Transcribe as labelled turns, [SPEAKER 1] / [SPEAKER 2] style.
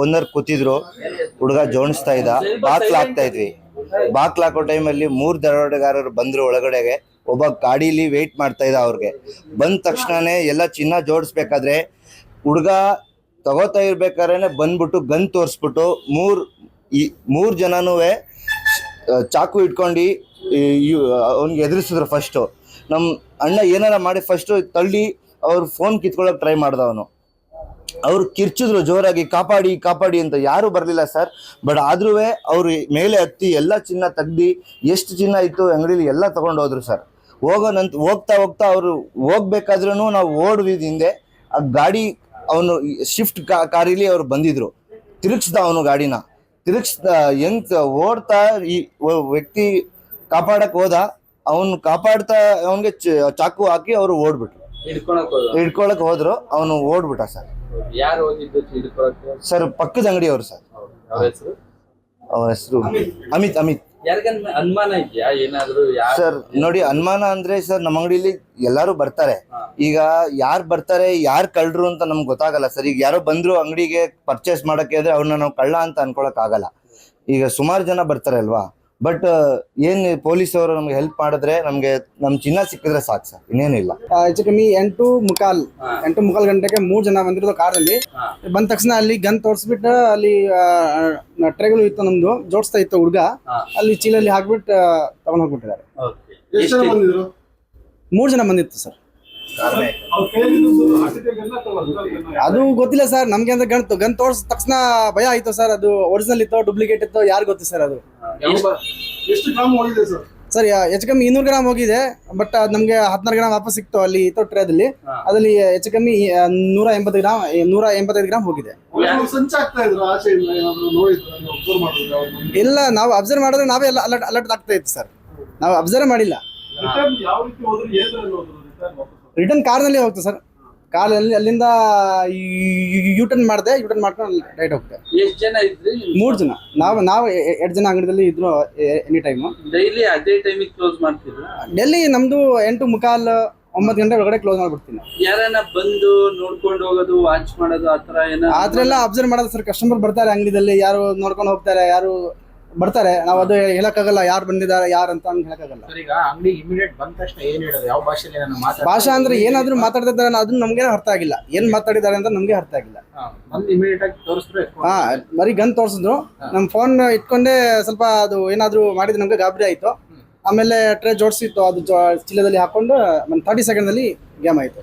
[SPEAKER 1] Owner ಕೂತಿದ್ರು. ಹುಡುಗ ಜೋಣಿಸ್ತಾ ಇದ್ದ. ಬಾಕ್ಲ ಹಾಕ್ತಾ ಇದ್ವಿ. ಬಾಕ್ಲ್ ಹಾಕೋ ಟೈಮಲ್ಲಿ ಮೂರ್ ದರೋಡೆಗಾರರು ಬಂದ್ರು ಒಳಗಡೆಗೆ. ಒಬ್ಬ ಗಾಡೀಲಿ ವೇಟ್ ಮಾಡ್ತಾ ಇದ್ದ ಅವ್ರಿಗೆ. ಬಂದ ತಕ್ಷಣನೇ ಎಲ್ಲ ಚಿನ್ನ ಜೋಡಿಸ್ಬೇಕಾದ್ರೆ ಹುಡುಗ ತಗೋತಾ ಇರ್ಬೇಕಾದ್ರೆ ಬಂದ್ಬಿಟ್ಟು ಗನ್ ತೋರಿಸ್ಬಿಟ್ಟು ಮೂರ್ ಈ ಮೂರ್ ಜನನೂ ಚಾಕು ಇಟ್ಕೊಂಡು ಅವ್ನಿಗೆ ಎದುರಿಸಿದ್ರು ಫಸ್ಟು ನಮ್ಮ ಅಣ್ಣ ಏನಾರ ಮಾಡಿ ಫಸ್ಟು ತಳ್ಳಿ ಅವ್ರ ಫೋನ್ ಕಿತ್ಕೊಳ್ಳೋಕೆ ಟ್ರೈ ಮಾಡ್ದ ಅವನು ಅವ್ರು ಕಿರ್ಚಿದ್ರು ಜೋರಾಗಿ ಕಾಪಾಡಿ ಕಾಪಾಡಿ ಅಂತ ಯಾರು ಬರಲಿಲ್ಲ ಸರ್. ಬಟ್ ಆದ್ರೂ ಅವರು ಮೇಲೆ ಹತ್ತಿ ಎಲ್ಲ ಚಿನ್ನ ತೆಗ್ದು ಎಷ್ಟು ಚಿನ್ನ ಇತ್ತು ಅಂಗಡಿಲಿ ಎಲ್ಲ ತಗೊಂಡು ಹೋದ್ರು ಸರ್. ಹೋಗೋ ನಂತ ಹೋಗ್ತಾ ಹೋಗ್ತಾ ಅವರು ಹೋಗ್ಬೇಕಾದ್ರೂ ನಾವು ಓಡ್ವಿ ಹಿಂದೆ ಆ ಗಾಡಿ ಅವನು ಶಿಫ್ಟ್ ಕಾರಿಲಿ ಅವ್ರು ಬಂದಿದ್ರು. ತಿರುಗಿಸ್ದ ಅವನು ಗಾಡಿನ. ತಿರುಗಿಸ್ದ ಹೆಂಗ್ ಓಡ್ತಾ ಈ ವ್ಯಕ್ತಿ ಕಾಪಾಡಕ್ ಹೋದ ಅವನು ಕಾಪಾಡ್ತಾ ಅವನಿಗೆ ಚಾಕು ಹಾಕಿ ಅವರು ಓಡ್ಬಿಟ್ರು.
[SPEAKER 2] ಹಿಡ್ಕೊಳಕ್
[SPEAKER 1] ಹೋದ್ರು ಅವನು ಓಡ್ಬಿಟ್ಟ ಸರ್.
[SPEAKER 2] ಯಾರು ಹೋಗಿದ್ದು ಹಿಡ್ಕೊಳಕ್ಕೆ
[SPEAKER 1] ಸರ್ ಪಕ್ಕದ ಅಂಗಡಿಯವರು ಸರ್.
[SPEAKER 2] ಅವ್ರ ಹೆಸರು?
[SPEAKER 1] ಅವರ ಹೆಸರು ಅಮಿತ್ ಅಮಿತ್.
[SPEAKER 2] ಯಾರಿಗನ್ ಅನುಮಾನ ಇದೆಯಾ? ಏನಾದ್ರು ಯಾರು
[SPEAKER 1] ಸರ್ ನೋಡಿ ಅನುಮಾನ ಅಂದ್ರೆ ಸರ್ ನಮ್ಮ ಅಂಗಡಿಲಿ ಎಲ್ಲಾರು ಬರ್ತಾರೆ. ಈಗ ಯಾರು ಬರ್ತಾರೆ ಯಾರು ಕಳ್ರು ಅಂತ ನಮ್ಗೆ ಗೊತ್ತಾಗಲ್ಲ ಸರ್. ಈಗ ಯಾರೋ ಬಂದ್ರು ಅಂಗಡಿಗೆ ಪರ್ಚೇಸ್ ಮಾಡಕ್ಕೆ ಅಂದ್ರೆ ಅವ್ರನ್ನ ನಾವು ಕಳ್ಳ ಅಂತ ಅನ್ಕೊಳಕ್ ಆಗಲ್ಲ. ಈಗ ಸುಮಾರು ಜನ ಬರ್ತಾರೆ ಅಲ್ವಾ? ಬಟ್ ಏನ್ ಪೊಲೀಸ್ ಅವರು ನಮ್ಗೆ ಹೆಲ್ಪ್ ಮಾಡಿದ್ರೆ ನಮ್ಗೆ ನಮ್ ಚಿನ್ನ ಸಿಕ್ಕಿದ್ರೆ ಸಾಕು ಸರ್ ಇನ್ನೇನಿಲ್ಲ
[SPEAKER 3] ಹೆಚ್ಚು ಕಮ್ಮಿ ಎಂಟು ಮುಕಾಲ್. ಎಂಟು ಮುಕಾಲ್ ಗಂಟೆಗೆ ಮೂರ್ ಜನ ಬಂದಿರೋದು ಕಾರಲ್ಲಿ. ಬಂದ ತಕ್ಷಣ ಅಲ್ಲಿ ಗನ್ ತೋರಿಸ್ಬಿಟ್ಟು ಅಲ್ಲಿ ಟ್ರೇಗಳು ಇತ್ತು ನಮ್ದು ಜೋಡಿಸ್ತಾ ಇತ್ತು ಹುಡುಗ. ಅಲ್ಲಿ ಚೀಲಲ್ಲಿ ಹಾಕ್ಬಿಟ್ಟು ತಗೊಂಡ್ ಹೋಗ್ಬಿಟ್ಟಿದ್ದಾರೆ.
[SPEAKER 2] Okay.
[SPEAKER 4] ಎಷ್ಟು? ಜನ ಬಂದಿದ್ರು
[SPEAKER 3] ಮೂರ್ ಜನ ಬಂದಿತ್ತು ಸರ್ ಅದು ಗೊತ್ತಿಲ್ಲ ಸರ್ ನಮ್ಗೆ ಅಂದ್ರೆ ಗಣ್ತು ಗನ್ ತೋರ್ಸ್ ತಕ್ಷಣ ಭಯ ಆಯ್ತು ಸರ್ ಅದು ಒರಿಜಿನಲ್ ಇತ್ತೋ ಡೂಪ್ಲಿಕೇಟ್ ಇತ್ತೋ ಯಾರು ಗೊತ್ತು ಸರ್ ಅದು?
[SPEAKER 4] ಸರ್
[SPEAKER 3] ಹೆಚ್ಚು ಕಮ್ಮಿ ಇನ್ನೂರು ಗ್ರಾಮ್ ಹೋಗಿದೆ ಬಟ್ ಅದು ನಮ್ಗೆ ಹದಿನಾರು ಗ್ರಾಮ್ ವಾಪಸ್ ಸಿಕ್ತು ಅಲ್ಲಿ ಇತ್ತು ಟ್ರೇದಲ್ಲಿ
[SPEAKER 2] ಅದಲ್ಲಿ
[SPEAKER 3] ಅದ್ರಲ್ಲಿ ಹೆಚ್ಚು ಕಮ್ಮಿ ನೂರ ಎಂಬತ್ತು ಗ್ರಾಮ್ ನೂರ ಎಂಬತ್ತೈದು ಗ್ರಾಮ್ ಹೋಗಿದೆ. ಇಲ್ಲ ನಾವು ಅಬ್ಸರ್ವ್ ಮಾಡಿದ್ರೆ ನಾವೇ ಎಲ್ಲ ಅಲರ್ಟ್ ಅಲರ್ಟ್ ಆಗ್ತಾ ಇತ್ತು ಸರ್ ನಾವು ಅಬ್ಸರ್ವ್ ಮಾಡಿಲ್ಲ.
[SPEAKER 4] ರಿಟರ್ನ್
[SPEAKER 3] ಕಾರ್ನಲ್ಲಿ ಹೋಗ್ತದೆ ಸರ್ ಕಾರಲ್ಲಿ ಅಲ್ಲಿಂದ ಯೂಟರ್ನ್ ಮಾಡಿದೆ ಯೂಟರ್ನ್ ಮಾಡ್ಕೊಂಡು ರೈಟ್ ಹೋಗ್ತೆ
[SPEAKER 2] ಎಷ್ಟು ಜನ ಇದ್ರಿ
[SPEAKER 3] ಮೂರು ಜನ. ನಾವು ನಾವು ಎರಡು ಜನ ಅಂಗಡಿಯಲ್ಲಿ ಇದ್ರು ಎನಿ ಟೈಮು
[SPEAKER 2] ಡೈಲಿ ಅದೇ ಟೈಮಿಗೆ ಕ್ಲೋಸ್ ಮಾಡ್ತಿದ್ರು
[SPEAKER 3] ಡೆಲ್ಲಿ ನಮ್ದು ಎಂಟು ಮುಕಾಲ್ ಒಂಬತ್ತು ಗಂಟೆ ಒಳಗಡೆ ಕ್ಲೋಸ್ ಮಾಡ್ಬಿಡ್ತೀನಿ.
[SPEAKER 2] ಯಾರನ್ನ ಬಂದು ನೋಡ್ಕೊಂಡು ಹೋಗೋದು ವಾಚ್ ಮಾಡೋದು ಆ ತರ
[SPEAKER 3] ಏನಾದ್ರಲ್ಲ ಅಬ್ಸರ್ವ್ ಮಾಡೋದು ಸರ್ ಕಸ್ಟಮರ್ ಬರ್ತಾರೆ ಅಂಗಡಿದಲ್ಲಿ ಯಾರು ನೋಡ್ಕೊಂಡು ಹೋಗ್ತಾರೆ ಯಾರು ಬರ್ತಾರೆ. ನಾವು ಅದು ಹೇಳಕ್ಕಾಗಲ್ಲ ಯಾರು ಬಂದಿದ್ದಾರೆ ಯಾರು ಅಂತ ಹಂಗ್ ಹೇಳಕ್ಕಾಗಲ್ಲ.
[SPEAKER 5] ಸರ್ ಈಗ ಅಂಗಡಿ ಇಮಿಡಿಯೇಟ್ ಬಂದ ತಕ್ಷಣ ಏನ್ ಹೇಳೋದು? ಯಾವ ಭಾಷೆಯಲ್ಲಿ ನಾನು ಮಾತಾಡ
[SPEAKER 3] ಭಾಷಾ ಅಂದ್ರೆ ಏನಾದ್ರೂ ಮಾತಾಡ್ತಿದ್ದಾರೆ ಅದನ್ನ ನಮ್ಗೆ ಅರ್ಥ ಆಗಿಲ್ಲ. ಏನ್ ಮಾತಾಡಿದ್ದಾರೆ ಅಂತ ನಮ್ಗೆ ಅರ್ಥ ಆಗಿಲ್ಲ.
[SPEAKER 5] ಬಂದು ಇಮಿಡಿಯೇಟ್ ಆಗಿ ತೋರಿಸಿದ್ರೆ
[SPEAKER 3] ಹಾ ಬರೀ ಗನ್ ತೋರಿಸಿದ್ರು. ನಮ್ ಫೋನ್ ಇಟ್ಕೊಂಡೆ ಸ್ವಲ್ಪ ಅದು ಏನಾದ್ರು ಮಾಡಿದ್ರೆ ನಮ್ಗೆ ಗಾಬರಿ ಆಯ್ತು. ಆಮೇಲೆ ಟ್ರೇ ಜೋಡಿಸಿತ್ತು ಅದು ಜೋ- ಚೀಲದಲ್ಲಿ ಹಾಕೊಂಡು ಒಂದು ತರ್ಟಿ ಸೆಕೆಂಡ್ ಅಲ್ಲಿ ಗೇಮ್ ಆಯ್ತು.